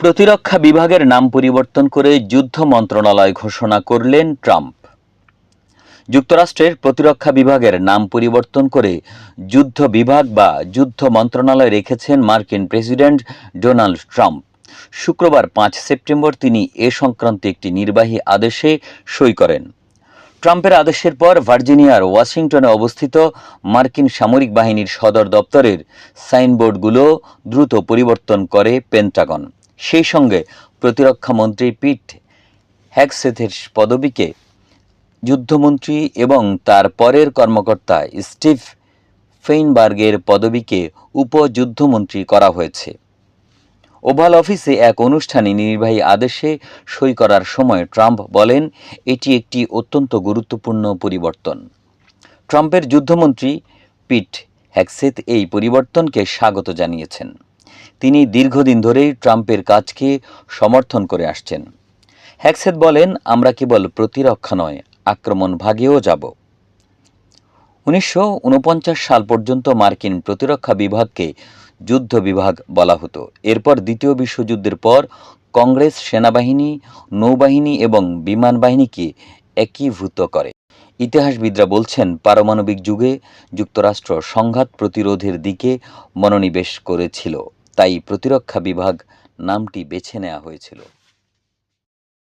প্রতিরক্ষা বিভাগের নাম পরিবর্তন করে যুদ্ধ মন্ত্রণালয় ঘোষণা করলেন ট্রাম্প। যুক্তরাষ্ট্রের প্রতিরক্ষা বিভাগের নাম পরিবর্তন করে যুদ্ধ বিভাগ বা যুদ্ধ মন্ত্রণালয় রেখেছেন মার্কিন প্রেসিডেন্ট ডোনাল্ড ট্রাম্প। শুক্রবার পাঁচ সেপ্টেম্বর তিনি এ সংক্রান্ত একটি নির্বাহী আদেশে সই করেন। ট্রাম্পের আদেশের পর ভার্জিনিয়ার ওয়াশিংটনে অবস্থিত মার্কিন সামরিক বাহিনীর সদর দপ্তরের সাইনবোর্ডগুলো দ্রুত পরিবর্তন করে পেন্টাগন। সেই সঙ্গে প্রতিরক্ষা মন্ত্রী পিট হ্যাগসেথের পদবীকে যুদ্ধমন্ত্রী এবং তার পরের কর্মকর্তা স্টিভ ফেইনবার্গের পদবীকে উপযুদ্ধমন্ত্রী করা হয়েছে। ওভাল অফিসে এক অনুষ্ঠানে নির্বাহী আদেশে সই করার সময় ট্রাম্প বলেন, এটি একটি অত্যন্ত গুরুত্বপূর্ণ পরিবর্তন। ট্রাম্পের যুদ্ধমন্ত্রী পিট হ্যাকসেথ এই পরিবর্তনকে স্বাগত জানিয়েছেন। তিনি দীর্ঘদিন ধরেই ট্রাম্পের কাজকে সমর্থন করে আসছেন। হ্যাকসেথ বলেন, আমরা কেবল প্রতিরক্ষা নয়, আক্রমণ ভাগেও যাব। উনিশশো ঊনপঞ্চাশ সাল পর্যন্ত মার্কিন প্রতিরক্ষা বিভাগকে যুদ্ধ বিভাগ বলা হতো। এরপর দ্বিতীয় বিশ্বযুদ্ধের পর কংগ্রেস সেনাবাহিনী, নৌবাহিনী এবং বিমান বাহিনীকে একীভূত করে। ইতিহাসবিদরা বলছেন, পারমাণবিক যুগে যুক্তরাষ্ট্র সংঘাত প্রতিরোধের দিকে মনোনিবেশ করেছিল। তাই প্রতিরক্ষা বিভাগ নামটি বেছে নেওয়া হয়েছিল।